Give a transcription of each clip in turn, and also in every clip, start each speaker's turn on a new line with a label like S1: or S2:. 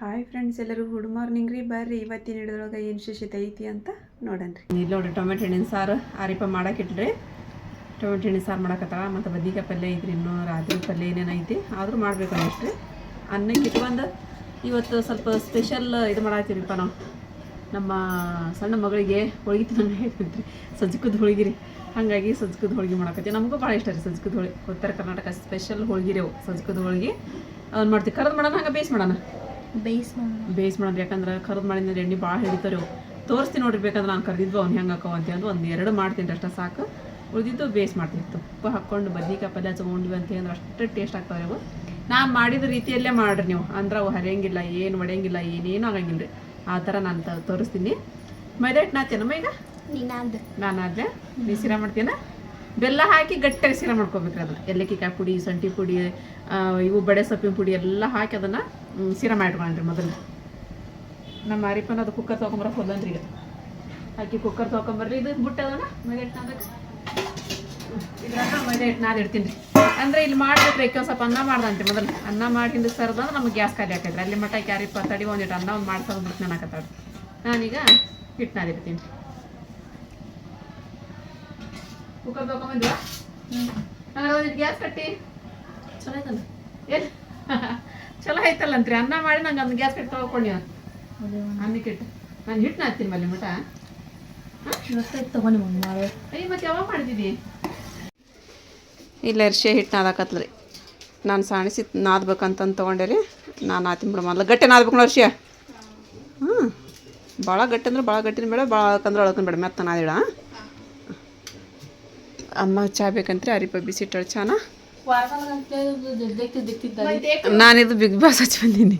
S1: Hi friends ಎಲ್ಲರೂ good morning ರೀ. ಬರ್ರಿ, ಇವತ್ತಿನ ಹಿಡಿದ್ರೊಳಗೆ ಏನು ವಿಶೇಷತೆ ಐತಿ ಅಂತ ನೋಡನ್ರಿ ಇಲ್ಲಿ ನೋಡಿರಿ, ಟೊಮೆಟೊ ಹಣ್ಣಿನ ಸಾರು ಆರಿಪ ಮಾಡಾಕಿಟ್ರಿ ಟೊಮೆಟೊ ಹಣ್ಣಿನ ಸಾರು ಮಾಡಕತ್ತಾಳ, ಮತ್ತು ಬದ್ನಿಕಾಯಿ ಪಲ್ಯ ಐತ್ರಿ ಇನ್ನೂ, ರಾತ್ರಿ ಪಲ್ಯ ಏನೇನು ಐತಿ, ಆದರೂ ಮಾಡ್ಬೇಕು ಅನ್ನಿಸ್ರಿ ಅನ್ನಕ್ಕೆ ಇಟ್ಕೊಂಡು ಇವತ್ತು ಸ್ವಲ್ಪ ಸ್ಪೆಷಲ್ ಇದು ಮಾಡಾತೀರಿಪ್ಪ ನಾವು. ನಮ್ಮ ಸಣ್ಣ ಮಗಳಿಗೆ ಹೋಳಿಗೆ ತಿನ್ನ ಐತಂತ್ರಿ ಸಜ್ಜಕದ ಹೋಳಿಗೆ ರೀ. ಹಾಗಾಗಿ ಸಜ್ಜಕದ ಹೋಳಿಗೆ ಮಾಡಕತ್ತೀವಿ. ನಮಗೂ ಭಾಳ ಇಷ್ಟ ರೀ ಸಜ್ಜಕದ ಹೋಳಿಗೆ. ಉತ್ತರ ಕರ್ನಾಟಕ ಸ್ಪೆಷಲ್ ಹೋಳಿಗೆ ರೀ ಅವು ಸಜ್ಜಕದ ಹೋಳಿಗೆ. ಅವ್ನು ಮಾಡ್ತೀವಿ. ಕರೆದು ಮಾಡೋಣ, ಹಂಗೆ ಬೇಯಿಸಿ ಮಾಡೋಣ.
S2: ಬೇಯಿಸ್
S1: ಬೇಯಿಸ್ ಮಾಡೋದು ಯಾಕಂದ್ರೆ ಕರದ್ ಮಾಡಿದ್ರೆ ಎಣ್ಣೆ ಭಾಳ ಹಿಡಿತಾರೆ ತೋರಿಸ್ತೀನಿ ನೋಡ್ರಿ ಬೇಕಂದ್ರೆ ನಾನು ಕರೆದಿದ್ವು ಅವ್ನು ಹೆಂಗೆ ಹಾಕೋ ಅಂತ ಒಂದು ಎರಡು ಮಾಡ್ತೀನಿ ಅಷ್ಟೇ ಸಾಕು. ಉಳಿದಿದ್ದು ಬೇಯಿಸ್ ಮಾಡ್ತೀನಿ. ತುಪ್ಪ ಹಾಕ್ಕೊಂಡು ಬದ್ನಿಕಾಯಿ ಪಲ್ಯ ತೊಗೊಂಡ್ವಿ ಅಂತ ಅಂದ್ರೆ ಅಷ್ಟು ಟೇಸ್ಟ್ ಆಗ್ತಾವೆ ಅವು ನಾನು ಮಾಡಿದ ರೀತಿಯಲ್ಲೇ ಮಾಡ್ರಿ ನೀವು. ಅಂದ್ರೆ ಅವು ಹರಿಯಂಗಿಲ್ಲ ಏನು ಒಡೆಯಂಗಿಲ್ಲ ಏನೇನು ಆಗಂಗಿಲ್ಲ ರೀ ಆ ಥರ ನಾನು ತೋರಿಸ್ತೀನಿ. ಮೈದಾ ಹಿಟ್ಟು ತಿನ್ನಮ್ಮ ಈಗ
S2: ನೀನಾದ
S1: ನಾನು ಅದೇ ನೀ ಸಿರಾ ಮಾಡ್ತೀನ ಬೆಲ್ಲ ಹಾಕಿ ಗಟ್ಟಿಯಾಗಿ ಸಿರಾ ಮಾಡ್ಕೋಬೇಕ್ರಿ ಅದನ್ನ. ಏಲಕ್ಕಿಕಾಯಿ ಪುಡಿ ಸಂಟಿ ಪುಡಿ ಇವು ಬಡೆ ಸೊಪ್ಪಿನ ಪುಡಿ ಎಲ್ಲ ಹಾಕಿ ಅದನ್ನು ಸಿರಾ ಮಾಡಿಟ್ಕೊಂಡ್ರಿ ಮೊದಲು ನಮ್ಮ ಅರಿಪನ ಅದು ಕುಕ್ಕರ್ ತೊಗೊಂಬರ ಹೋದನ್ರಿ ಈಗ. ಹಾಕಿ ಕುಕ್ಕರ್ ತೊಗೊಂಬರ್ರಿ ಇದು ಬಿಟ್ಟದನ ಮೈದಾ ಹಿಟ್ಟು ನಾದಕ್ಕೆ ಇದ್ರಾಗ ಮೈದಾ ಹಿಟ್ಟು ನಾದ್ ಇಡ್ತೀನಿ. ರೀ ಅಂದ್ರೆ ಇಲ್ಲಿ ಮಾಡಿದ್ರೆ ಈಗ ಸ್ವಲ್ಪ ಅನ್ನ ಮಾಡ್ದಂತ್ರಿ ಮೊದಲು ಅನ್ನ ಮಾಡಿಂದ ಸರ್ದಂದ್ರೆ ನಮಗೆ ಗ್ಯಾಸ್ ಖಾಲಿ ಹಾಕೈತ್ರಿ ಅಲ್ಲಿ ಮಟ್ಟ ಕ್ಯಾರಿಪ್ಪ ತಡಿ ಇಟ್ಟು ಅನ್ನ ಒಂದು ಮಾಡ್ಸೋದು ಬಿಟ್ಟು ನಾನು ಹಾಕತ್ತಾಡ್ರಿ ನಾನೀಗ ಹಿಟ್ಟು ನಾದಿರ್ತೀನಿ ಕುಕ್ಕರ್ ತೊಗೊಂಬಂದ್ರ ಗ್ಯಾಸ್ ಕಟ್ಟಿ.
S2: ಚಲೋ
S1: ಏನು? ಚಲೋ ಆಯ್ತಲ್ಲಂತ್ರಿ. ಅನ್ನ ಮಾಡಿ ನಂಗೆ ಅದನ್ನ ಗ್ಯಾಸ್ ಕಟ್ಟಿ ತಗೊಂಡು ಅನ್ನಕ್ಕೆ ಇಟ್ಟು ನಾನು ಹಿಟ್ಟು ಹಾಕ್ತೀನಿ ಮಲ್ಲಿ ಮಟ
S2: ಇವತ್ತೇ ತಗೊಂಡು ಮಮ್ಮಿ ಮಾಡು.
S1: ಅಯ್ಯ ಮತ್ತೆ ಯಾವಾಗ ಮಾಡಿದ್ದೀವಿ ಇಲ್ಲ ಅರ್ಶಿ ಹಿಟ್ಟು ನಾದಾಕತ್ಲ ರೀ ನಾನು ಸಾಣಿಸಿ ನಾದ್ಬೇಕಂತಂದು ತೊಗೊಂಡೆ ರೀ. ನಾನು ನಾತಿನ ಬಿಡ ಮೊದಲು. ಗಟ್ಟಿ ನಾದ್ಬೇಕು ನೋಡಿ ಅರ್ಶಿಯ. ಹ್ಞೂ ಭಾಳ ಗಟ್ಟಿ ಅಂದ್ರೆ ಭಾಳ ಗಟ್ಟಿನ ಬೇಡ ಭಾಳ ಅಳಕಂದ್ರೆ ಅಳಕನ್ ಬೇಡ. ಮೆತ್ತ ನಾದಿಡ ಅಮ್ಮ ಚಾ ಬೇಕಂತ್ರಿ ಅರಿಪ ಬಿಸಿಟ್ಟಳು ಚಾನ. ನಾನಿದು ಬಿಗ್ ಬಾಸ್ ಹಚ್ಚಿ ಬಂದೀನಿ.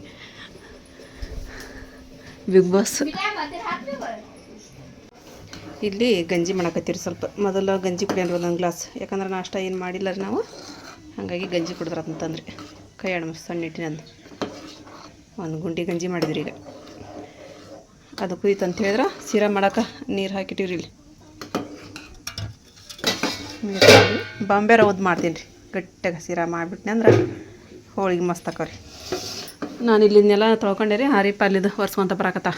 S1: Big boss. ಇಲ್ಲಿ ಗಂಜಿ ಮಾಡಕತ್ತೀರಿ ಸ್ವಲ್ಪ. ಮೊದಲು ಗಂಜಿ ಕುಡಿಯೋಣ ಒಂದೊಂದು ಗ್ಲಾಸ್. ಯಾಕಂದ್ರೆ ನಾಷ್ಟ ಏನು ಮಾಡಿಲ್ಲ ರೀ ನಾವು. ಹಾಗಾಗಿ ಗಂಜಿ ಕುಡಿದ್ರೆ ಅಂತಂದ್ರೆ ಕೈ ಅಡಮ ಸಣ್ಣ ಇಟ್ಟಿನಂದು ಒಂದು ಗುಂಡಿ ಗಂಜಿ ಮಾಡಿದ್ರಿ ಈಗ. ಅದು ಕುಯ್ತು ಅಂತ ಹೇಳಿದ್ರೆ ಸೀರಾ ಮಾಡಕ್ಕೆ ನೀರು ಹಾಕಿಟ್ಟಿವ್ರಿ ಇಲ್ಲಿ. ಬಾಂಬೆ ರವದ್ ಮಾಡ್ತೀನಿ ರೀ. ಗಟ್ಟಿಗೆ ಸೀರಾ ಮಾಡಿಬಿಟ್ನಿ ಅಂದ್ರೆ ಹೋಳಿಗೆ ಮಸ್ತ್ ಹಾಕೋರಿ ನಾನು ಇಲ್ಲಿಂದೆಲ್ಲ ತೊಳ್ಕೊಂಡೆ ರೀ, ಹಾರಿ ಅಲ್ಲಿದ್ದು ಒರ್ಸ್ಕೊಂತ ಬರಾಕತ್ತ.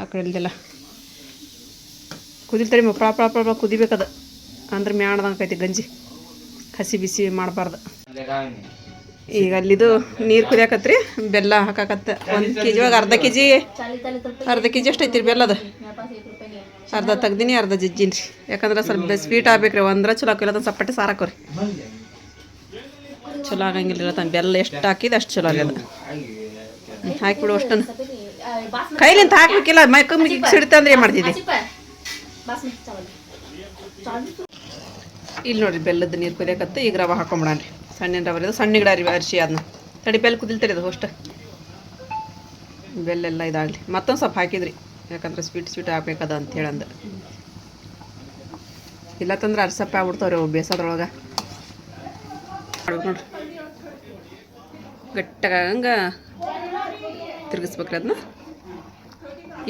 S1: ಆ ಕಡೆ ಇಲ್ದೆಲ್ಲ. ಕುದಿಲ್ತಾರೆ ಪಳ ಪಳ ಕುದಿಬೇಕದ. ಅಂದ್ರೆ ಮ್ಯಾಣದಂಗೆ ಕೈತಿ ಗಂಜಿ. ಹಸಿ ಬಿಸಿ ಮಾಡಬಾರ್ದು. ಈಗ ಅಲ್ಲಿದು ನೀರು ಕುದಿಯಾಕತ್ರಿ, ಬೆಲ್ಲ ಹಾಕಾಕತ್ತೆ. ಒಂದು ಕೆ ಜಿ ಒಳಗೆ ಅರ್ಧ ಕೆ ಜಿ ಅರ್ಧ ಕೆ ಜಿ ಎಷ್ಟು ಐತಿ ರೀ ಬೆಲ್ಲದ. ಅರ್ಧ ತೆಗ್ದೀನಿ, ಅರ್ಧ ಜಜ್ಜಿನಿ ರೀ ಯಾಕಂದ್ರೆ ಸ್ವಲ್ಪ ಸ್ವೀಟ್ ಆಗ್ಬೇಕ್ರಿ, ಒಂದ್ರ ಚಲೋ ಹಾಕಿಲ್ಲ ಸಪ್ಪಟ್ಟೆ ಸಾರು ಹಾಕೋರಿ ಚಲೋ ಆಗಂಗಿಲ್ಲ ಇರತ್ತ ಬೆಲ್ಲ ಎಷ್ಟು ಹಾಕಿದ ಅಷ್ಟು ಚಲೋ ಆಗ್ಯದ ಹಾಕಿಬಿಡು ಅಷ್ಟನ್ನು. ಕೈಲಿಂತ ಹಾಕ್ಬೇಕಿಲ್ಲ, ಮೈ ಕಮ್ಮಿ ಸಿಡ್ತಂದ್ರೆ ಏನು ಮಾಡ್ತಿದ್ದೆ ಇಲ್ಲಿ ನೋಡ್ರಿ, ಬೆಲ್ಲದ ನೀರು ಕುದಿಯಕತ್ತ, ಈಗ ರವೆ ಹಾಕೊಂಬಿಡಾನ್ರಿ ಸಣ್ಣ ರವೆ ಸಣ್ಣ ಗಿಡ ರೀ ಅರಿಶಿ ಅದನ್ನ ತಡಿ ಬೆಲ್ಲ ಕುದಿಲ್ತರಿ ಅದು ಅಷ್ಟು. ಬೆಲ್ಲೆಲ್ಲ ಇದಾಗಲಿ. ಮತ್ತೊಂದು ಸ್ವಲ್ಪ ಹಾಕಿದ್ರಿ. ಯಾಕಂದ್ರೆ ಸ್ವೀಟ್ ಸ್ವೀಟ್ ಆಗ್ಬೇಕದ ಹೇಳಂದ. ಇಲ್ಲ ತಂದ್ರೆ ಅರ್ಸಪ್ಪ ಆಗ್ಬಿಡ್ತಾವ್ರಿ ಅವು ಬೇಸದ್ರೊಳಗೆ ನೋಡ್ರಿ. ಗಟ್ಟಗಂಗೆ ತಿರ್ಗಿಸ್ಬೇಕ್ರಿ ಅದನ್ನ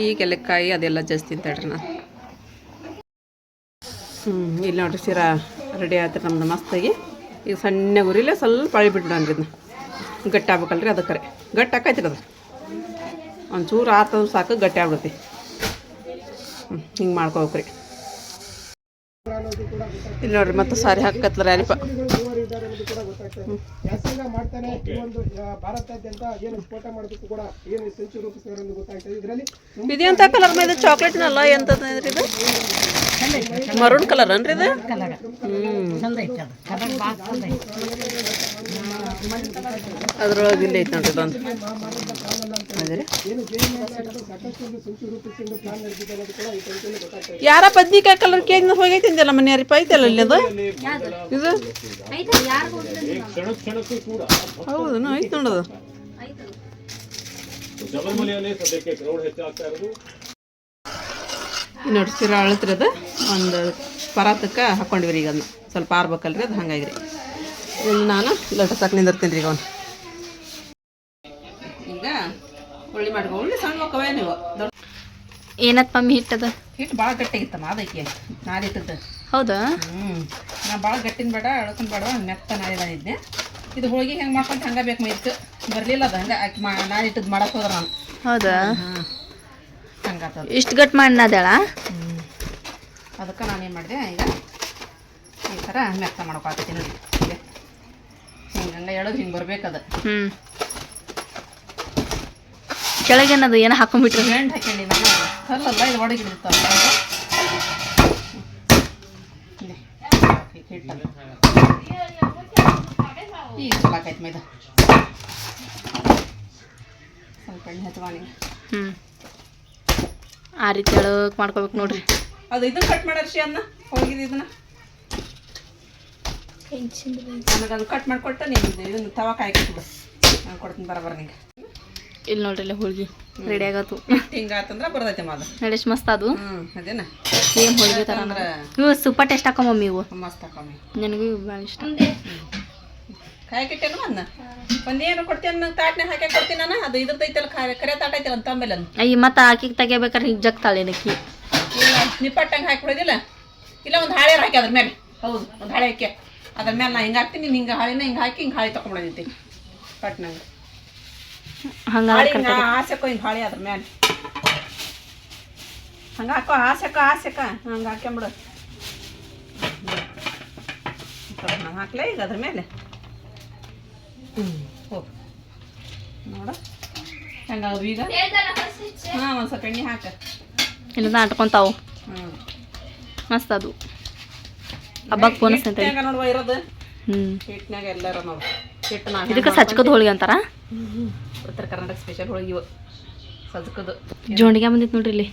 S1: ಈ ಎಲೆಕಾಯಿ ಅದೆಲ್ಲ ಜಾಸ್ತಿ ತಿಂತಾಳ್ರಿ ನಾನು ಹ್ಞೂ ಇಲ್ಲಿ ನೋಡ್ರಿ ಶಿರಾ ರೆಡಿ ಆಯ್ತು ನಮ್ದು ಮಸ್ತಾಗಿ. ಈಗ ಸಣ್ಣ ಉರಿಲೆ ಸ್ವಲ್ಪ ಅಳಿ ಬಿಟ್ಬಿಡನ್ರಿ ಇದನ್ನ ಗಟ್ಟಿ ಆಗ್ಬೇಕಲ್ರಿ ಅದಕ್ಕೆ ಗಟ್ಟಿ ಹಾಕೈತ್ರಿ ಅದು ಒಂಚೂರು ಆತಂದ್ರೆ ಸಾಕು ಗಟ್ಟಿ ಆಗ್ಬಿಡ್ತಿ. ಹ್ಞೂ ಹಿಂಗೆ ಮಾಡ್ಕೋಬೇಕ್ರಿ. ಇಲ್ಲಿ ನೋಡ್ರಿ ಮತ್ತೆ ಸಾರಿ ಹಾಕತ್ಲ ಯಾರಿಪ
S3: ಮಾಡ್ತಾನೆ ಒಂದು ಭಾರತಾದ್ಯಂತ ಏನು ಸ್ಫೋಟ ಮಾಡೋದಕ್ಕೂ ಕೂಡ ಏನು ಸಂಚು ರೂಪಿಸಿದ್ದಾರೆ ಎಂದು ಗೊತ್ತಾಗ್ತದೆ ಇದರಲ್ಲಿ
S1: ಇದೆಂತ ಕಲರ್ ಮೇಲೆ ಚಾಕ್ಲೇಟ್ನಲ್ಲ ಎಂತದ ಇದು ಮರೂನ್ ಕಲರ್ ಅನ್ರಿ ಇದು ಅದ್ರೊಳಗೆ ಇಲ್ಲ ಐತೆ ನೋಡ್ರಿ
S3: ಒಂದು
S1: ಯಾರ ಬದ್ನಿಕಾಯಿ ಕಲರ್ ಕೇಕ್ ಹೋಗೈತೆ ಅಂದಲ್ಲ ಮನೆ ಯಾರಿಪ ಐತಲ್ಲ ಇಲ್ಲಿ ಅದು? ಇದು? ಹೌದು ಐತೆ ನೋಡೋದು ನೋಡ್ರಿ ಸಿರ ಅಳತ್ರಿ ಅದು. ಒಂದು ಪರಾತಕ್ಕೆ ಹಾಕೊಂಡಿವ್ರಿ ಈಗ ಅದನ್ನ. ಸ್ವಲ್ಪ ಆರ್ಬೇಕಲ್ರಿ ಅದು, ಹಂಗಾಗ್ರಿ. ಇನ್ನು ನಾನು ಲಟಸಕ್ಕೆ ನಿಂದಿರ್ತೀನಿ ರೀ ಈಗ ಅವನು. ಈಗ ಹುಳ್ಳಿ ಮಾಡ್ಕೊ ಹುಳ್ಳಿ ಸಣ್ಣ ಮಕ್ಕವೇ ನೀವು. ದೊಡ್ಡ
S2: ಏನತ್ ಮಮ್ಮಿ ಹಿಟ್ಟದ?
S1: ಹಿಟ್ಟು ಭಾಳ ಗಟ್ಟಿಗಿತ್ತಮ್ಮ ಅದಕ್ಕೆ ನಾದಿಟ್ಟದ್ದು
S2: ಹೌದಾ?
S1: ಹ್ಞೂ ನಾ ಭಾಳ ಗಟ್ಟಿನ ಬೇಡ ಅಳ್ಕೊಂಡ್ ಬೇಡ ಮೆತ್ತ ನಾದಿದ್ದೆ ಇದು ಹೋಳಿಗೆ ಹೆಂಗೆ ಮಾಡ್ಕೊಂಡು ಹಂಗೆ ಬೇಕು ಮೈತ್ ಬರಲಿಲ್ಲ ಅದು ಹಂಗೆ ಆಕೆ ಮಾ ನಾಳೆ ಇಟ್ಟದ್ದು ಮಾಡಕ್ಕೆ ಹೋದ್ರೆ ನಾನು.
S2: ಹೌದಾ?
S1: ಹಾಂ ಹಂಗಾತದ.
S2: ಇಷ್ಟು ಗಟ್ ಹ್ಞೂ
S1: ಅದಕ್ಕೆ ನಾನೇನು ಮಾಡಿದೆ ಈಗ ಈ ಥರ ಮೆತ್ತ ಮಾಡ್ಕೊಳ್ತೀನಿ ನೋಡಿ ಹಿಂಗೆ ಹೇಳೋದು ಹಿಂಗ ಬರ್ಬೇಕದ.
S2: ಹ್ಞೂ ಕೆಳಗೇನದು ಏನೋ ಹಾಕೊಂಡ್ಬಿಟ್ರಿ?
S1: ಗಂಡು ಹಾಕೊಂಡಿ ನಾನು. ಕಲ್ಲಲ್ಲ ಇದು ಒಡಗಿರ್ತಾವ ಹಿಟ್ಟಲ್ಲ ಈಗ ಚಲೋ ಆಕೈತೆ ಮೈದ. ಸ್ವಲ್ಪ ಎಣ್ಣೆ ಹಚ್ಕೊಂಡು
S2: ಹ್ಞೂ ಆ ರೀತಿ ಎಳಕ್ಕೆ ಮಾಡ್ಕೋಬೇಕು ನೋಡ್ರಿ.
S1: ಅದು ಇದನ್ನ ಕಟ್ ಮಾಡರ್ಷಿ ಅನ್ನ ಹೋಗಿದ್ದು ಇದನ್ನ. ನನಗೆ ಅದು ಕಟ್ ಮಾಡಿಕೊಟ್ಟ ನೀನು ಇದನ್ನು ತವಾ ಕಾಯ್ಕೊಟ್ಬಿಡು ನಾನು ಕೊಡ್ತೀನಿ ಬರ ಬರ ನಿಂಗೆ.
S2: ಇಲ್ಲಿ ನೋಡ್ರಿ ಇಲ್ಲ ಹೋಳ್ಗಿ ರೆಡಿ ಆಗತ್ತು.
S1: ಹಿಂಗೆ ಬರ್ತೈತೆ ಮಾದ.
S2: ನಡೆಸ್ ಮಸ್ತ್ ಅದು.
S1: ಅದೇನ?
S2: ಏನು ಹೋಳ್ಗೆ ಥರ
S1: ಅಂದ್ರೆ
S2: ಇವು ಸೂಪರ್ ಟೇಸ್ಟ್ ಹಾಕೋ ಮಮ್ಮಿ ಇವು
S1: ಮಸ್ತ್ ಹಾಕೊಮ್ಮೆ
S2: ನನಗೂ ಇವು ಭಾಳ ಇಷ್ಟ.
S1: ಕಾಯ್ಕಿಟ್ಟೇನು ಅನ್ನ ಒಂದೇನು ಕೊಡ್ತೀನಿ ನಂಗೆ ತಾಟ್ನೆ ಹಾಕಿ ಕೊಡ್ತೀನಿ ನಾನು. ಅದು ಇದ್ರದ್ದು ಐತಲ್ಲ ಕರೆ ತಾಟ ಐತಲ್ಲ ಅಂತ ಆಮೇಲೆ ಅದನ್ನ
S2: ಅಯ್ಯ ಮತ್ತೆ ಆಕಿಗೆ ತೆಗಿಬೇಕಾದ್ರೆ ಹಿಂಗೆ ಜಗ್ತಾಳೆ ಏನಕ್ಕಿ
S1: ಇಲ್ಲ ನಿಪ್ಪಟ್ಟಂಗೆ ಹಾಕಿ ಕೊಡೋದಿಲ್ಲ ಇಲ್ಲ ಒಂದು ಹಾಳೆ ಹಾಕಿ ಅದ್ರ ಮೇಲೆ ಹೌದು ಒಂದು ಹಾಳೆ ಹಾಕಿ ಅದ್ರ ಮೇಲೆ ನಾ ಹಿಂಗೆ ಹಾಕ್ತೀನಿ ಹಿಂಗೆ ಹಾಳಿನ ಹಿಂಗೆ ಹಾಕಿ ಹಿಂಗೆ ಹಾಳೆ ತೊಗೊಂಡೈತಿ ಪಟ್ನಂಗೆ
S2: ಹಂಗೆ
S1: ಹಾಳಿ ಹಿಂಗೆ ಹಾಸಕ್ಕೋ ಹಿಂಗೆ ಹಾಳಿ ಅದ್ರ ಮೇಲೆ ಹಂಗೆ ಹಾಕೋ ಹಾಸಕ್ಕ ಹಾಸಕ್ಕ ಹಂಗೆ ಹಾಕ್ಕೊಂಬಿಡು ನಾನು ಹಾಕ್ಲೇ ಈಗ ಅದ್ರ ಮೇಲೆ ಹ್ಞೂ ಹೋಗಿ ನೋಡ. ಹೆಂಗಾಗದು ಈಗ? ಹಾಂ ಒಂದು ಸ್ವಲ್ಪ ಎಣ್ಣೆ ಹಾಕ.
S2: ಇಲ್ಲ ಅಂಟ್ಕೊಂತಾವು
S1: ಹ್ಞೂ
S2: ಮಸ್ತ್ ಅದು. ಹಬ್ಬಕ್ಕೆ ಬೋನಸ್ ಅಂತ
S1: ನೋಡುವ ಇರೋದು?
S2: ಹ್ಞೂ
S1: ಹಿಟ್ನ್ಯಾಗ ಎಲ್ಲಾರ ನೋಡು ಹಿಟ್ಟು ನಾವು
S2: ಇದಕ್ಕೆ ಸಜ್ಕದ ಹೋಳಿಗೆ ಅಂತಾರ?
S1: ಉತ್ತರ ಕರ್ನಾಟಕ ಸ್ಪೆಷಲ್ ಹೋಳಿಗೆ ಇವು. ಸಜ್ಕದು.
S2: ಜೋಂಡಿಗೆ ಬಂದಿತ್ತು ನೋಡ್ರಿ ಇಲ್ಲಿ.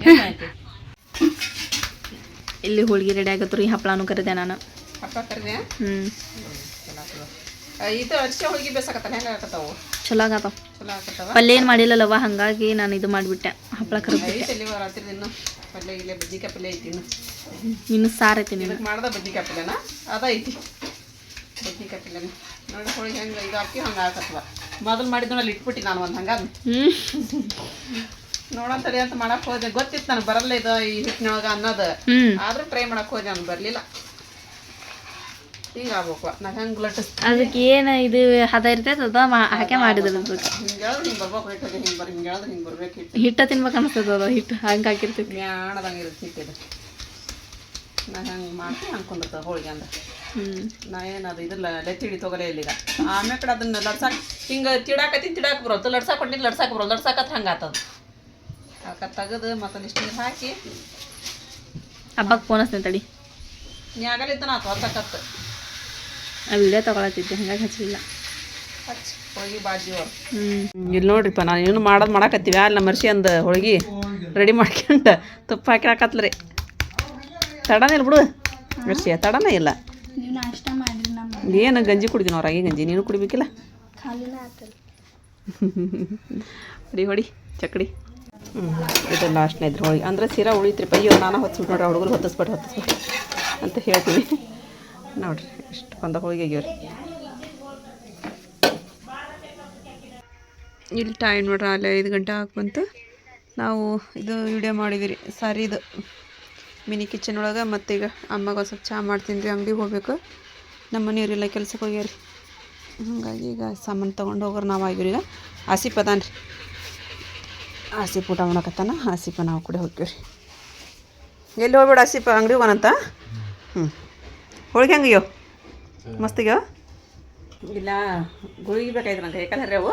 S2: ಇಲ್ಲಿ ಹೋಳಿಗೆ ರೆಡಿ ಆಗತ್ರಿ ಹಪ್ಪಳನೂ ಕರಿದೆ ನಾನು.
S1: ಹಪ್ಪಳ ಕರಿದೆ. ಆ, ಇದು ಅರಿಶಿ ಹೋಳಿಗೆ ಬೇಸಾಕತ್ತಾನ? ಹೆಂಗೆ ಆಗತ್ತಾವು
S2: ಚಲೋ ಆಗತ್ತಾವ
S1: ಚಲೋ ಆಗತ್ತವ
S2: ಪಲ್ಯ ಏನು ಮಾಡಿಲ್ಲಲ್ಲವ ಹಾಗಾಗಿ ನಾನು ಇದು ಮಾಡಿಬಿಟ್ಟೆ. ಹಪ್ಪಳ
S1: ರಾತ್ರಿ ಇನ್ನು ಪಲ್ಯ ಇಲ್ಲೇ ಬಜ್ಜಿಕಾಯಿ ಪಲ್ಯ ಐತಿ ಇನ್ನು.
S2: ಇನ್ನು ಸಾರು ಐತಿ ನೀನು
S1: ಇದಕ್ಕೆ ಮಾಡ್ದ ಬಜ್ಜಿಕಾಯಿ ಪಲ್ಯನ? ಅದ ಐತಿ. ಬಜ್ಜಿಕಾಯಿ ಪಲ್ಯನ? ನೋಡಿ ಹೋಳಿಗೆ ಹೆಂಗೆ ಇದು ಹಾಕಿ ಹಂಗೆ ಆಗತ್ತವ ಮೊದಲು ಮಾಡಿದ್ದು ಅಲ್ಲಿ ಇಟ್ಬಿಟ್ಟಿ ನಾನು ಒಂದು ಹಂಗಾದ.
S2: ನೋಡೋಣ
S1: ನೋಡಂತಡಿ ಅಂತ ಮಾಡಕ್ ಹೋದೆ. ಗೊತ್ತಿತ್ತು ನನಗೆ ಬರಲ್ಲ ಇದು ಈ ಹಿಟ್ಟಿನೊಳಗ ಅನ್ನೋದು. ಆದ್ರೂ ಟ್ರೈ ಮಾಡಕ್ ಹೋದೆ ನಾನು ಬರಲಿಲ್ಲ. ಹಿಂಗೆ ಆಗ್ಬೇಕು. ನಾ ಹೆಂಗೆ
S2: ಅದಕ್ಕೆ ಏನು ಇದು ಹದ ಇರ್ತೈತೆ ಅದ ಮಾ ಹಾಕೇ ಮಾಡಿದ್ರು ಅದಕ್ಕೆ
S1: ಹಿಂಗೆ ಹೇಳಿದ್ರೆ ಹಿಂಗೆ ಬರ್ಬೇಕು ಹಿಟ್ಟು ಹಿಂಗೆ ಬರ್ ಹಿಂಗೆ ಹೇಳಿದ್ರೆ ಹಿಂಗೆ ಬರ್ಬೇಕು ಹಿಟ್ಟು?
S2: ಹಿಟ್ಟ ತಿನ್ಬೇಕು ಅನಿಸ್ತದ ಅದು ಹಿಟ್ಟು ಹಂಗೆ ಹಾಕಿರ್ತೈತಿ
S1: ಮ್ಯಾಣದಂಗೆ ಇರುತ್ತೆ ಹಿಟ್ಟಿದು. ನಾ ಹಂಗೆ ಮಾಡ್ತೀನಿ ಹಂಗೆ ಕುಂದಿರ್ತದೆ ಹೋಳಿಗೆ ಅಂದ್ರೆ.
S2: ಹ್ಞೂ
S1: ನಾ ಏನದು ಇದಿಲ್ಲ ಲೆತ್ತಿಡಿ ತೊಗೊಲೇ ಇಲ್ಲ ಈಗ. ಆಮೇಲೆ ಕಡೆ ಅದನ್ನ ಲಡ್ಸಾಕ್ ಹಿಂಗೆ ತಿಡಾಕತ್ತೀನಿ ತಿಡಾಕ್ ಬರೋದು. ಲಡ್ಸಾಕ್ ಕೊಟ್ಟಿದ್ದು ಲಡ್ಸಾಕ್ ಬರೋದು. ಲಡ್ಸಾಕತ್ರ ಹಂಗೆ ಆತದ. ಅಕ್ಕ ತೆಗೆದು ಮತ್ತೊಂದಿಷ್ಟು ನೀರು ಹಾಕಿ
S2: ಹಬ್ಬಕ್ಕೆ ಫೋನ್ ಹಚ್ತೀನಿ ತಡಿ.
S1: ನೀ ನ್ಯಾಗಲಿದ್ದನ ಆತು ಹೊಸಕತ್ತು
S2: ಆ ವಿಡಿಯೋ ತಗೊಳತ್ತಿದ್ದೆ ಹಂಗಾಗಿ ಹಚ್ಚಲಿಲ್ಲ ಹ್ಞೂ
S1: ಇಲ್ಲಿ ನೋಡ್ರಿಪ್ಪ ನಾನು ಏನು ಮಾಡೋದು ಮಾಡಾಕತ್ತೀವಿ ಅಲ್ಲಿ ನಮ್ಮ ಮರ್ಷಿ ಅಂದ ಹೋಳಿಗೆ ರೆಡಿ ಮಾಡ್ಕೊಂಡು ತುಪ್ಪ ಹಾಕಿ ಹಾಕತ್ಲ ರೀ ತಡನೇ ಇಲ್ಲ ಬಿಡು. ಮರ್ಷಿ ತಡನೇ ಇಲ್ಲ. ಏನು ಗಂಜಿ ಕುಡಿದಿನ ಅವ್ರಾಗಿ ರಾಗಿ ಗಂಜಿ ನೀನು ಕುಡಿಬೇಕಿಲ್ಲ? ಹೊಡಿ ಹೊಡಿ ಚಕ್ಡಿ. ಹ್ಞೂ ಇದು ಲಾಸ್ಟ್ನೇ ಇದ್ರು ಹೋಳಿಗೆ. ಅಂದ್ರೆ ಸೀರಾ ಉಳಿತ್ರಿಪ್ಪ. ಅಯ್ಯೋ ನಾನು ಹೊತ್ಸ್ಬಿಟ್ಟು ನೋಡ್ರಿ ಹುಡುಗರು ಹೊತ್ತಿಸ್ಬಿಟ್ಟು ಹೊತ್ತಿಸ್ಬಿಟ್ಟು ಅಂತ ಹೇಳ್ತೀನಿ ನೋಡ್ರಿ, ಇಷ್ಟು ಬಂದ ಹೋಳಿಗೆ ಆಗ್ಯಾವ್ರಿ. ಇಲ್ಲಿ ಟೈಮ್ ನೋಡ್ರಿ, ಅಲ್ಲೇ ಐದು ಗಂಟೆ ಆಗಿ ಬಂತು. ನಾವು ಇದು ವಿಡಿಯೋ ಮಾಡಿದಿರಿ, ಸಾರಿ ಇದು ಮಿನಿ ಕಿಚನ್ ಒಳಗೆ ಮತ್ತೀಗ ಅಮ್ಮಗೆ ಸ್ವಲ್ಪ ಚಹಾ ಮಾಡ್ತೀನಿ ರೀ, ಅಂಗಡಿಗೆ ಹೋಗ್ಬೇಕು. ನಮ್ಮ ಮನೆಯವರೆಲ್ಲ ಕೆಲ್ಸಕ್ಕೆ ಹೋಗ್ಯಾರಿ. ಹಾಗಾಗಿ ಈಗ ಸಾಮಾನು ತೊಗೊಂಡು ಹೋಗೋರು ನಾವು ಆಗಿವ್ರಿ ಈಗ. ಆಸಿಫ್ ಅದಾನ ರೀ ಆಸಿಫ್ ಊಟ ಮಾಡಕತ್ತಾನ ಆಸಿಫ ನಾವು ಕೂಡ ಹೋಗ್ತೀವಿ ಎಲ್ಲಿ ಹೋಗ್ಬೇಡ ಆಸಿಫ ಅಂಗಡಿ ಹೋಗೋಣಂತ? ಹ್ಞೂ ಹೋಳಿಗೆ ಹೆಂಗಯ್ಯೋ ಮಸ್ತಿಗ್ಯೋ ಇಲ್ಲ ಗುಳಿಗೆ ಬೇಕಾಯ್ತು ನಂಗೆ ಕೈಕಾಲ ಹರ್ಯಾವು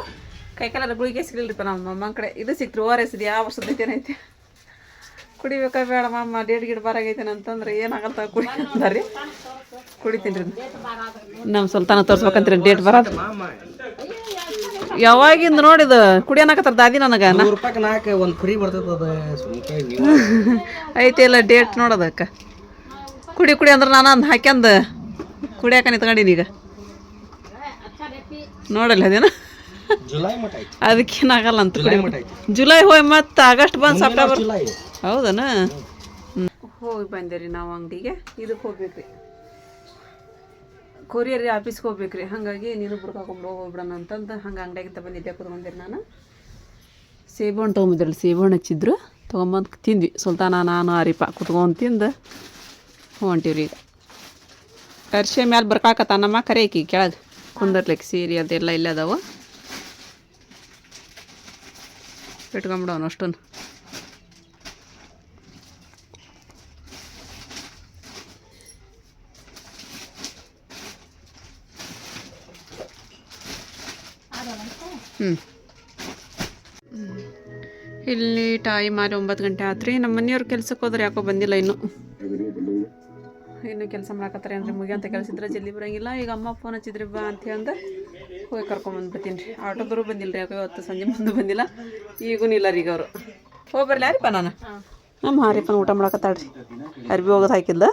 S1: ಕೈಕಾಲ ಗುಳಿಗೆ ಸಿಗಲಿಲ್ಲಪ್ಪ ನಮ್ಮ ಮಮ್ಮನ ಕಡೆ. ಇದು ಸಿಕ್ತು ಓ ಆರ್ ಎಸ್ ಇದು ಯಾವ ವರ್ಷದ ಐತೆ ಕುಡಿಬೇಕಾ ಬೇಡ ಮಾಮ ಡೇಡ್ ಗಿಡ ಬಾರಾಗೈತೇನೆ ಅಂತಂದ್ರೆ ಏನಾಗಲ್ಲ ಕುಡಿ ಕುಡಿತೀನಿ ರೀ. ನಮ್ಮ ಸುಲ್ತಾನ ತೋರ್ಸ್ಬೇಕಂತೀರಿ ಡೇಟ್ ಬರೋದು. ಯಾವಾಗಿಂದ ನೋಡಿದ ಕುಡಿಯೋನಾಕತ್ತಾರ ದಾದಿ ನನಗೆ ಐತೆ
S3: ಎಲ್ಲ ರೂಪಾಯಿ ನಾಲ್ಕು ಒಂದು ಫ್ರೀ ಬರ್ತೈತೆ ಅದು ಸುಮ್ಕಾಯಿ
S1: ಐತಿ ಇಲ್ಲ ಡೇಟ್ ನೋಡೋದಕ್ಕ ಕುಡಿ ಕುಡಿ ಅಂದ್ರೆ ನಾನು ಅಂದ್ ಹಾಕ್ಯಂದು ಕುಡಿಯಾಕ ನಿಂತ್ಕೊಂಡೀನಿ ಈಗ. ನೋಡಲ್ಲ ಅದೇನ? ಅದಕ್ಕೇನಾಗಲ್ಲ ಅಂತ ಜುಲೈ ಹೋಯ್ ಮತ್ತೆ ಆಗಸ್ಟ್ ಬಂದು ಸೆಪ್ಟೆಂಬರ್ ಹೌದನ? ಹೋಗಿ ಬಂದೇರಿ ನಾವು ಅಂಗಡಿಗೆ ಇದಕ್ಕೆ ಹೋಗ್ಬೇಕ್ರಿ. ಕೊರಿಯರ್ ಆಫೀಸ್ಗೆ ಹೋಗ್ಬೇಕ್ರಿ. ಹಾಗಾಗಿ ನೀನು ಬುಡ್ಕಾಕೊಂಬಿಡು ಹೋಗ್ಬಿಡೋಣ ಅಂತಂದು ಹಂಗೆ ಅಂಗಡಿಯಾಗಿಂತ ಬಂದಿದ್ದೆ ಕುತ್ಕೊಂಡಿರಿ ನಾನು. ಸೇಬು ಹಣ್ಣು ತೊಗೊಂಬಂದಿರಲ್ಲ ಸೇಬು ಹಣ್ಣು ಹಚ್ಚಿದ್ರು. ತೊಗೊಂಬಂದು ತಿಂದ್ವಿ. ಸುಲ್ತಾನ ನಾನು ಅರಿಪ ಕುತ್ಕೊಂಡು ತಿಂದು ಹೊಂಟಿವ್ರಿ ಈಗ. ಅರ್ಶಿ ಮ್ಯಾಲೆ ಬರ್ಕಾಕತ್ತ ನಮ್ಮ ಕರೆ ಆಕಿ ಕೆಳಗೆ. ಕುಂದರ್ಲಿಕ್ಕೆ ಸೀರೆ ಅದೆಲ್ಲ ಇಲ್ಲೇ ಅದಾವೆ. ಇಟ್ಕೊಂಬಿಡೋನು ಅಷ್ಟೊಂದು. ಹ್ಞೂ ಇಲ್ಲಿ ಟೈಮ್ ಆರು ಒಂಬತ್ತು ಗಂಟೆ ಆತ್ರಿ. ನಮ್ಮ ಮನೆಯವ್ರು ಕೆಲ್ಸಕ್ಕೆ ಹೋದ್ರೆ ಯಾಕೋ ಬಂದಿಲ್ಲ ಇನ್ನು. ಇನ್ನು ಕೆಲಸ ಮಾಡಕತ್ತಾರೆ ಅಂದ್ರೆ ಮುಗಿಯಂತ ಕೆಲಸ ಇದ್ರೆ ಜಲ್ದಿ ಬರಂಗಿಲ್ಲ. ಈಗ ಅಮ್ಮ ಫೋನ್ ಹಚ್ಚಿದ್ರಿ ಬಾ ಅಂತ ಹೇಳ್ದೆ ಹೋಗಿ ಕರ್ಕೊಂಬಂದ್ಬಿಡ್ತೀನಿ ರೀ. ಆಟೋದವರು ಬಂದಿಲ್ಲ ರೀ ಯಾಕೋ ಇವತ್ತು ಸಂಜೆ ಮುಂದೆ ಬಂದಿಲ್ಲ. ಈಗೂ ಇಲ್ಲ ರೀ ಈಗ ಅವರು. ಹೋಗಿ ಬರಲಿ ಯಾರಿಪ್ಪ ನಾನು? ನಮ್ಮ ಹಾರಿಪ್ಪನ ಊಟ ಮಾಡಕತ್ತಾಳ್ರಿ. ಅರ್ಬಿ ಹೋಗೋದು ಹಾಕಿಲ್ಲ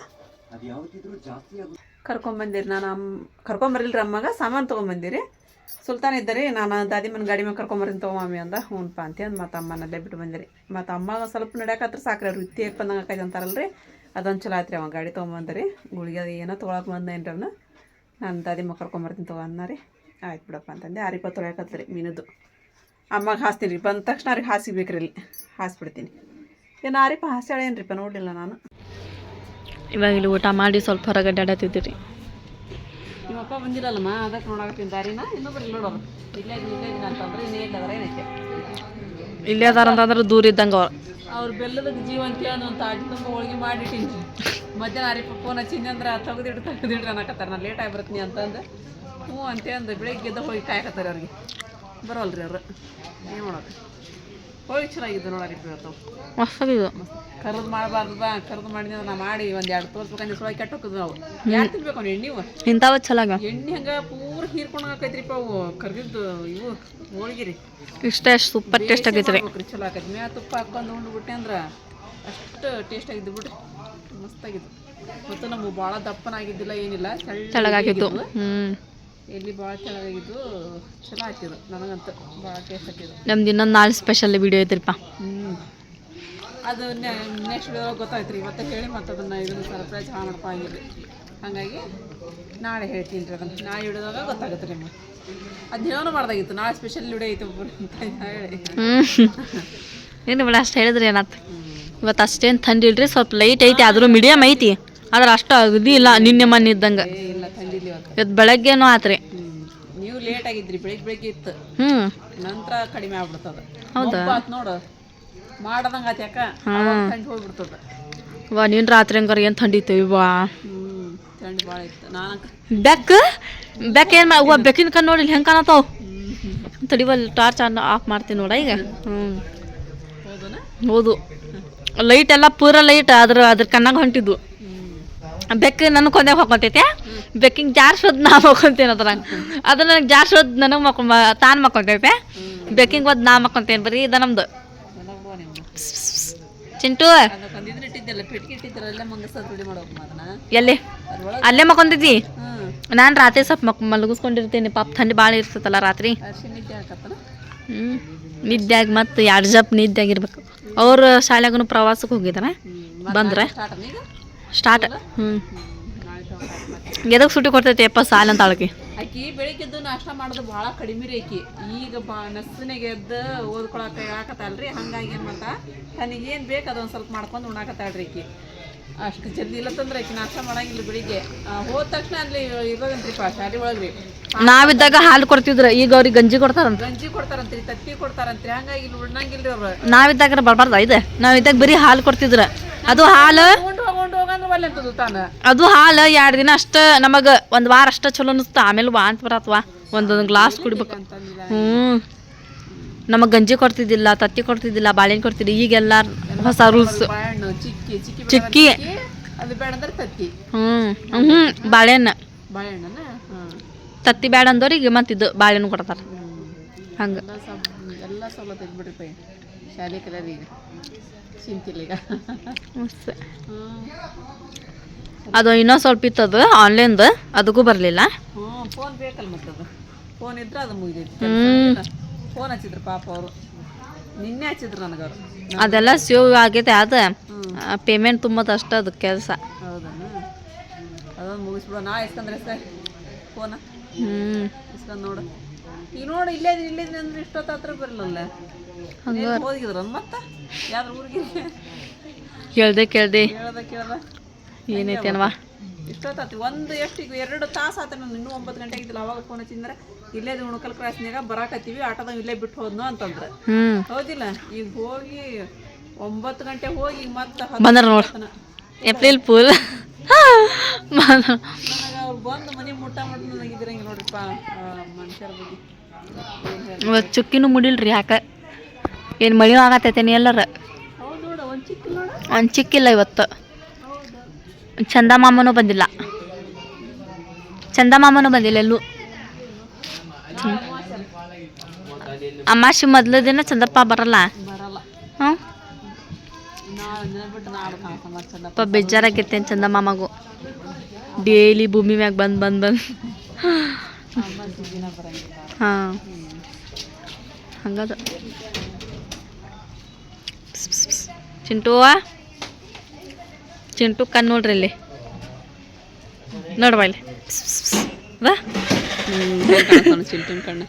S1: ಕರ್ಕೊಂಬಂದಿರಿ ನಾನು ಅಮ್ಮ ಕರ್ಕೊಂಬರ್ಲಿಲ್ಲ ಅಮ್ಮಗೆ ಸಾಮಾನು ತೊಗೊಂಬಂದಿರಿ ಸುಲ್ತಾನ ಇದ್ದಾರೆ ನಾನು ದಾದಿ ಮನ ಗಾಡಿ ಮೇಲೆ ಕರ್ಕೊಂಬರ್ತೀನಿ ತೊಗೊಮ್ಮಿ ಅಂದ. ಹ್ಞೂನಪ್ಪ ಅಂತೇಳಿ ಮತ್ತು ಅಮ್ಮನಲ್ಲೇ ಬಿಟ್ಟು ಬಂದಿರಿ. ಮತ್ತು ಅಮ್ಮಗೆ ಸ್ವಲ್ಪ ನಡೆಯಕತ್ರ ಸಾಕ್ರಿ ಅವ್ರು ಇತ್ತಿ ಬಂದಂಗೆ ಆಕೈತೆ ಅಂತಾರಲ್ರಿ. ಅದೊಂದು ಚಲೋ ಆಯ್ತು ರೀ ಅವ ಗಾಡಿ ತೊಗೊಂಬಂದ್ರಿ. ಗುಳಿಗೆ ಅದು ಏನೋ ತೊಗೊಳಕ್ಕೆ ಬಂದೇನ್ರಿ ಅವನು ನಾನು ದಾದಿ ಕರ್ಕೊಂಬರ್ತೀನಿ ತಗೋ ಅನ್ನ ರೀ ಆಯ್ತು ಬಿಡಪ್ಪ ಅಂತಂದೆ. ಆರಿಪ ರೀ ಮೀನದ್ದು ಅಮ್ಮಗೆ ಹಾಸ್ತೀನಿ ರೀ ಬಂದ ತಕ್ಷಣ ಅವ್ರಿಗೆ ಹಾಸಿಬೇಕ್ರಿ ಇಲ್ಲಿ ಹಾಸ್ಬಿಡ್ತೀನಿ. ಏನು ಆರಿಪ ಹಾಸ್ಯಾಳೇನ್ರಿಪ್ಪ ನೋಡಲಿಲ್ಲ ನಾನು?
S2: ಇವಾಗ ಇಲ್ಲಿ ಊಟ ಮಾಡಿ ಸ್ವಲ್ಪ ಹೊರಗೆ ಅಡ್ಡಾಡತ್ತಿದ್ದೀರಿ
S1: ನಿಮ್ಮಪ್ಪ ಬಂದಿಲ್ಲಲ್ಲಮ್ಮ? ಅದಕ್ಕೆ ನೋಡಾಕತ್ತೀನಿ. ದಾರಿನ? ಇನ್ನೊಬ್ರು ಇಲ್ಲಿ ನೋಡೋರು. ಇಲ್ಲೇ ಇಲ್ಲೇ ಅಂತಂದ್ರೆ ಇನ್ನೇ ಇಲ್ಲ ಅದರ ಏನೈತೆ?
S2: ಇಲ್ಲೇ ಅದಾರ ಅಂತಂದ್ರೆ ದೂರ ಇದ್ದಂಗೆ ಅವ್ರು
S1: ಅವ್ರ ಬೆಲ್ಲದ ಜೀವಂತಿ ಅನ್ನೋ ಒಂದು ತಾಟಿ ತುಂಬ ಹೋಳಿಗೆ ಮಾಡಿಟ್ಟಿನಿ. ಮಧ್ಯಾಹ್ನ ಅರಿಪ ಫೋನ್ ಹಚ್ಚಿನಿ ಅಂದ್ರೆ ತೆಗೆದಿಟ್ಟು ತೆಗೆದಿಡ್ರಿ ಅನ್ನಕತ್ತಾರ. ನಾನು ಲೇಟ್ ಆಗಿಬರ್ತೀನಿ ಅಂತಂದು ಹ್ಞೂ ಅಂತ ಅಂದು. ಬೆಳಿಗ್ಗೆ ಎದ್ದು ಹೋಗಿ ಕಾಯಕತ್ತಾರೆ ಅವ್ರಿಗೆ. ಬರೋಲ್ರಿ ಅವರು. ಏನು ಮಾಡೋದು? ಹೋಗಿ ಚೆನ್ನಾಗಿದ್ದು ನೋಡಿ ಇವತ್ತು.
S2: ಮಸ್ತಾಗಿದು
S1: ಕರ್ದು ಮಾಡಬಾರ್ದ ಕರ್ದು ಮಾಡಿದ್ರೆ ನಾ ಮಾಡಿ ಒಂದು ಎರಡು ತೋರಿಸ್ಬೇಕಂದ್ರೆ ಸೊಳಗೆ ಕೆಟ್ಟ ಹೋಗೋದು ನಾವು. ಯಾರು ತಿನ್ಬೇಕು ಅವ್ನು ಎಣ್ಣೆ
S2: ಇಂಥವ ಚಲಾಗ
S1: ಎಣ್ಣೆ ಹಂಗೆ ಪೂರ ಹೀರ್ಕೊಂಡು ಹಾಕೈತ್ರಿಪ್ಪ ಅವು. ಕರ್ದಿದ್ದು ಇವು ಹೋಳಿಗೆ ರೀ
S2: ಇಷ್ಟ ಎಷ್ಟು ಸೂಪರ್ ಟೇಸ್ಟ್ ಆಗೈತೆ ರೀ
S1: ಚಲೋ ಆಕೈತಿ ಮ್ಯಾ ತುಪ್ಪ ಹಾಕೊಂಡು ಉಂಡ್ಬಿಟ್ಟೆ ಅಂದ್ರೆ ಅಷ್ಟು ಟೇಸ್ಟ್ ಆಗಿದ್ದು ಬಿಡ್ರಿ. ಮಸ್ತಾಗಿದ್ದು ಮತ್ತು ನಮಗೆ ಭಾಳ ದಪ್ಪನಾಗಿದ್ದಿಲ್ಲ ಏನಿಲ್ಲ ತೆಳ್ಳಗಾಗಿದ್ವು.
S2: ಹ್ಞೂ
S1: ಎಲ್ಲಿ ಭಾಳ ಚೆನ್ನಾಗಿದ್ದು ಚಲೋ ಆಗ್ತಿದ್ದು ನನಗಂತೂ ಭಾಳ ಟೇಸ್ಟ್ ಆಗ್ತಿದ್ದು
S2: ನಮ್ದು ಇನ್ನೊಂದು ನಾಳೆ ಸ್ಪೆಷಲ್ ವಿಡಿಯೋ ಐತ್ರಿಪ್ಪ
S1: ಹ್ಞೂ ಅದು ನೆಕ್ಸ್ಟ್ ವಿಡಿಯೋ ಗೊತ್ತಾಯ್ತು ರೀ ಇವತ್ತು ಹೇಳಿ ಮತ್ತು ಅದನ್ನು ಇದನ್ನು ಸರ್ಪ್ರೈಸ್ ಮಾಡಪ್ಪ ಆಗಿಲ್ಲ ಹಾಗಾಗಿ ನಾಳೆ ಹೇಳ್ತೀನಿ ರೀ ಅದನ್ನು. ನಾಳೆ ಹಿಡಿದಾಗ ಗೊತ್ತಾಗುತ್ತೆ ನಿಮಗೆ. ಅದು ಹೇಳೋನು ಮಾಡ್ದಾಗಿತ್ತು ನಾಳೆ ಸ್ಪೆಷಲ್ ವಿಡಿಯೋ ಐತೆ ಒಬ್ಬರು ಅಂತ ಹೇಳಿ.
S2: ಏನು ಬಿಡ ಅಷ್ಟು ಹೇಳಿದ್ರಿ ಏನಾಯ್ತು ಇವತ್ತು ಅಷ್ಟೇನು ಥಂಡಿ ಇಲ್ರಿ ಸ್ವಲ್ಪ ಲೈಟ್ ಐತಿ ಆದರೂ ಮೀಡಿಯಮ್ ಐತಿ. ಆದ್ರೆ ಅಷ್ಟು ಅಗದಿ ಇಲ್ಲ ನಿನ್ನೆ ಮೊನ್ನೆ ಇದ್ದಂಗೆ.
S1: ಇಲ್ಲ ಇವತ್ತು
S2: ಬೆಳಗ್ಗೆನೂ ಆತ್ರಿ.
S1: ನೀವು ಲೇಟ್ ಆಗಿದ್ರಿ ಬೆಳಿಗ್ಗೆ ಬೆಳಿಗ್ಗೆ ಇತ್ತು.
S2: ಹ್ಞೂ
S1: ನಂತರ ಕಡಿಮೆ ಆಗ್ಬಿಡ್ತದ.
S2: ಹೌದಾ?
S1: ಆತ್ ನೋಡು ಮಾಡದಂಗ ಆತ ಯಾಕ? ಥಂಡಿ ಹೋಗ್ಬಿಡ್ತದ.
S2: ವಾ ನೀನು ರಾತ್ರಿ ಹಂಗಾರ ಏನು ಥಂಡಿ ಇತ್ತು? ವಾ
S1: ಹ್ಞೂ ಥಂಡಿ ಭಾಳ ಇತ್ತು. ನಾನು
S2: ಬೆಕ್ಕು? ಬೆಕ್ ಏನು ಮಾ ಅವ್ವ ಬೆಕ್ಕಿನ ಕಣ್ಣು ನೋಡಿಲ್ಲ ಹೆಂಗೆ ಕಾಣತ್ತಾವ? ತಡಿವಲ್ಲ ಟಾರ್ಚ್ ಆನ್ ಆಫ್ ಮಾಡ್ತೀನಿ ನೋಡ ಈಗ. ಹ್ಞೂ ಹೌದು. ಲೈಟ್ ಎಲ್ಲ ಪೂರ ಲೈಟ್ ಅದ್ರ ಅದ್ರ ಕಣ್ಣಾಗ ಹೊಂಟಿದ್ದು
S1: ಬೆಕ್ಕು
S2: ಬೆಕ್ಕ ನನಗೆ ಕೊಂದಾಗ ಹಾಕೊಂತೈತೆ ಬೆಕ್ಕಿಂಗ್ ಜಾರ್ಸೋದು ನಾ ಮಕ್ಕೊಂತೇನೆ ಅದ್ರ ಅದು ನನಗೆ ಜಾರ್ಸೋದು ನನಗೆ ಮಕ್ ತಾನು ಮಕ್ಕೊಂತೈತೆ ಬೆಕ್ಕಿಂಗ್ ಒದ್ ನಾ ಮಕ್ಕೊಂತೇನೆ ಬರೀ ಇದು ನಮ್ದು. ಚಿಂಟು.
S1: ಎಲ್ಲ?
S2: ಅಲ್ಲೇ ಮಕ್ಕೊಂತೈತಿ
S1: ಹ್ಞೂ
S2: ನಾನು ರಾತ್ರಿ ಸ್ವಲ್ಪ ಮಕ್ ಮಲಗಿಸ್ಕೊಂಡಿರ್ತೇನೆ. ಪಾಪ ಥಂಡಿ ಭಾಳ ಇರ್ತೈತಲ್ಲ ರಾತ್ರಿ. ಹ್ಞೂ ನಿದ್ದೆಯಾಗಿ ಮತ್ತು ಎರಡು ಜಪ್ ನಿದ್ದೆಯಾಗಿರ್ಬೇಕು ಅವ್ರ ಶಾಲೆಗೂ ಪ್ರವಾಸಕ್ಕೆ ಹೋಗಿದಾರೆ. ಬಂದ್ರೆ.
S1: ಸ್ಟಾರ್ಟ್
S2: ಹ್ಞೂ ಎದಕ್ಕೆ ಸುಟ್ಟಿ ಕೊಡ್ತೈತಿ ಅಪ್ಪ ಸಾಲ ಅಂತ ಆಳಕಿ
S1: ಆಕಿ ಬೆಳಿಗ್ಗೆದ್ದು ನಾಷ್ಟ ಮಾಡೋದು ಭಾಳ ಕಡಿಮೆ ರೀ ಆಕಿ. ಈಗ ಬಾ ನಸ್ಸಿನಾಗ ಎದ್ದು ಓದ್ಕೊಳಕ್ಕೆ ಹೇಳಕತ್ತಾಳ್ರಿ ಹಂಗಾಗಿ ಏನು ಮಾಡ್ತಾ? ತನಗೇನು ಬೇಕು ಅದೊಂದು ಸ್ವಲ್ಪ ಮಾಡ್ಕೊಂಡು ಉಣ್ಣಾಕತ್ತಾಳ್ರಿ ಆಕಿ. ಅಷ್ಟು ಜಲ್ದಿ ಇಲ್ಲ ತಂದ್ರೆ ಆಕಿ ನಾಷ್ಟ ಮಾಡಂಗಿಲ್ಲ ಬೆಳಿಗ್ಗೆ. ಹೋದ ತಕ್ಷಣ ಅಲ್ಲಿ ಇರೋದಂತ್ರಿಪ್ಪ ಶಾಲೆ ಒಳಗ್ರಿ
S2: ನಾವಿದ್ದಾಗ ಹಾಲು ಕೊಡ್ತಿದ್ರ ಈಗ ಅವ್ರಿಗೆ ಗಂಜಿ ಕೊಡ್ತಾರಂತ?
S1: ಗಂಜಿ ಕೊಡ್ತಾರಂತ್ರಿ ತತ್ತಿ ಕೊಡ್ತಾರಂತ್ರಿ ಹಂಗಾಗಿ ಇಲ್ಲಿ ಉಣ್ಣಂಗಿಲ್ರಿ ಅವ್ರು.
S2: ನಾವಿದ್ದಾಗ ಬರ್ಬಾರ್ದ ಇದೆ ನಾವಿದ್ದಾಗ ಬರೀ ಹಾಲು ಕೊಡ್ತಿದ್ರ. ಅದು ಹಾಲು
S1: ಅಂತದು ತಾನು.
S2: ಅದು ಹಾಲು ಎರಡು ದಿನ ಅಷ್ಟ ನಮಗೆ ಒಂದು ವಾರ ಅಷ್ಟ ಚಲೋ ಅನಿಸ್ತು ಆಮೇಲೆ ವಾಂತ ಬರತ್ವಾ? ಒಂದೊಂದು ಗ್ಲಾಸ್ ಕುಡಿಬೇಕು.
S1: ಹ್ಮ್.
S2: ಹ್ಞೂ ನಮಗೆ ಗಂಜಿ ಕೊಡ್ತಿದ್ದಿಲ್ಲ ತತ್ತಿ ಕೊಡ್ತಿದ್ದಿಲ್ಲ ಬಾಳೆಹಣ್ಣು ಕೊಡ್ತಿದ್ದಿ ಈಗೆಲ್ಲ ಹೊಸ ರೂಲ್ಸ್
S1: ಬಾಳೆಹಣ್ಣು ಚಿಕ್ಕಿ ಚಿಕ್ಕಿ
S2: ಚಿಕ್ಕಿ.
S1: ಚಿಕ್ಕಿ ಅದು ಬೇಡ ಅಂದ್ರೆ ತತ್ತಿ.
S2: ಹ್ಞೂ ಹ್ಞೂ ಬಾಳೆಹಣ್ಣು.
S1: ಬಾಳೆಹಣ್ಣನ ಹಾಂ.
S2: ತತ್ತಿ ಬೇಡ ಅಂದವ್ರಿಗೆ ಮತ್ತಿದ್ದು ಬಾಳೆಹಣ್ಣು ಕೊಡ್ತಾರೆ. ಹಂಗೆ.
S1: ಎಲ್ಲ ಸವಲತ್ತು ಶಾಲೆ ಕಲರ್ ಈಗ. ಚಿಂತಿಲ್ಲ ಈಗ.
S2: ಅದು ಇನ್ನೂ ಸ್ವಲ್ಪ ಇತ್ತದು ಆನ್ಲೈನ್ದು ಅದಕ್ಕೂ ಬರಲಿಲ್ಲ.
S1: ಹ್ಞೂ ಫೋನ್ ಬೇಕಲ್ಲ ಮತ್ತೆ ಅದು. ಫೋನ್ ಇದ್ರೆ ಅದು ಮುಗಿದೈತಿ. ಫೋನ್ ಹಚ್ಚಿದ್ರು ಪಾಪ ಅವರು. ನಿನ್ನೆ ಹಚ್ಚಿದ್ರು ನನಗೆ ಅವರು
S2: ಅದೆಲ್ಲ ಸೇವ್ ಆಗೈತೆ ಅದು. ಪೇಮೆಂಟ್ ತುಂಬೋದು ಅಷ್ಟೇ ಅದು ಕೆಲಸ.
S1: ಹೌದನ ಅದೊಂದು ಮುಗಿಸ್ಬಿಡೋ. ನಾ ಇಸ್ಕಂದ್ರೆ ಸರ್. ಫೋನ
S2: ಹ್ಞೂ
S1: ಇಸ್ಕೊಂಡು ನೋಡು. ಈಗ ನೋಡಿ ಇಲ್ಲೇ ಇದೀನಿ, ಇಲ್ಲೇ ಇದೀನಿ ಅಂದ್ರೆ ಇಷ್ಟೊತ್ತು ಹತ್ರ ಬರಲಿಲ್ಲ. ಹೋಗಿದ್ರ ಮತ್ತೆ? ಯಾವ್ದ್ರ ಊರಿಗೆ?
S2: ಕೇಳ್ದೆ ಕೇಳ್ದೆ. ಏನೈತೆ ಅನ್ವಾ
S1: ಇಷ್ಟೊತ್ತಾತಿ ಒಂದು ಎಷ್ಟು ಈಗ ಎರಡು ತಾಸು ಆತ ನಾನು ಇನ್ನೂ ಒಂಬತ್ತು ಗಂಟೆ ಆಗಿದ್ದಿಲ್ಲ. ಅವಾಗ ಫೋನ್ ಹಚ್ಚಿದ್ರೆ ಇಲ್ಲೇ ಉಣಕಲ್ ಕ್ರಾಸ್ನಾಗ ಬರಾಕತ್ತೀವಿ ಆಟೋದಾಗ ಇಲ್ಲೇ ಬಿಟ್ಟು ಹೋದ್ನು ಅಂತಂದ್ರೆ. ಹೌದಿಲ್ಲ? ಈಗ ಹೋಗಿ ಒಂಬತ್ತು ಗಂಟೆ ಹೋಗಿ ಮತ್ತೆ
S2: ಬಂದ್ರ ನೋಡು. ಏಪ್ರಿಲ್ ಫುಲ್
S1: ನನಗೆ ಅವ್ರು ಬಂದು ಮನೆ ಮುಟ್ಟ ಮಾಡಿ ನನಗಿದ್ರಂಗೆ ನೋಡ್ರಿಪ್ಪ ಮನುಷ್ಯರ ಬಗ್ಗೆ.
S2: ಇವತ್ತು ಚುಕ್ಕಿನೂ ಮುಡಿಲ್ರಿ ಯಾಕೆ? ಏನು ಮಳೆ ಆಗತ್ತೈತೇನಿ ಎಲ್ಲರ?
S1: ಒಂದು
S2: ಚಿಕ್ಕಿಲ್ಲ ಇವತ್ತು. ಚಂದ ಮಾಮನೂ ಬಂದಿಲ್ಲ. ಚಂದ ಮಾಮನೂ ಬಂದಿಲ್ಲ ಎಲ್ಲೂ. ಅಮಾಶಿ ಮೊದಲ ದಿನ ಚಂದಪ್ಪ ಬರಲ್ಲ? ಹ್ಞೂ ಬೇಜಾರಾಗೈತೆ ಚಂದ ಮಾಮಗೂ? ಡೈಲಿ ಭೂಮಿ ಮ್ಯಾಗ ಬಂದು ಬಂದು ಬಂದು. ಹಾಂ. ಹಂಗದ. ಚಿಂಟುವ ಚಿಂಟು ಕಣ್ಣು ನೋಡ್ರಿ ಇಲ್ಲಿ. ನೋಡ್ವಾ ಇಲ್ಲಿ.
S1: ಚಿಂಟನ್ ಕಣ್ಣು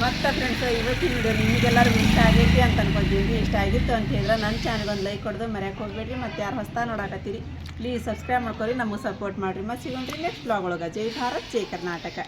S1: ಮತ್ತೆ ಫ್ರೆಂಡ್ಸ್ ಇವತ್ತಿನ ವಿಡಿಯೋ ನಿಮಗೆಲ್ಲರಿಗೂ ಇಷ್ಟ ಆಗೈತಿ ಅಂತ ಅನ್ಕೊಂಡಿದ್ವಿ ಇಷ್ಟ ಆಗಿತ್ತು ಅಂತ ಹೇಳಿದ್ರೆ ನನ್ನ ಚಾನಲ್ಗೆ ಒಂದು ಲೈಕ್ ಕೊಡೋದು ಮರ್ಯಾಕೆ ಹೋಗ್ಬೇಡ್ರಿ. ಮತ್ತೆ ಯಾರು ಹೊಸ್ತಾ ನೋಡಾಕತ್ತೀರಿ? ಪ್ಲೀಸ್ ಸಬ್ಸ್ಕ್ರೈಬ್ ಮಾಡ್ಕೊರಿ ನಮಗೆ ಸಪೋರ್ಟ್ ಮಾಡಿರಿ. ಮತ್ತು ಸಿಗೋಣ್ರಿ ನೆಕ್ಸ್ಟ್ ಬ್ಲಾಗ್ ಒಳಗೆ. ಜೈ ಭಾರತ್, ಜೈ ಕರ್ನಾಟಕ.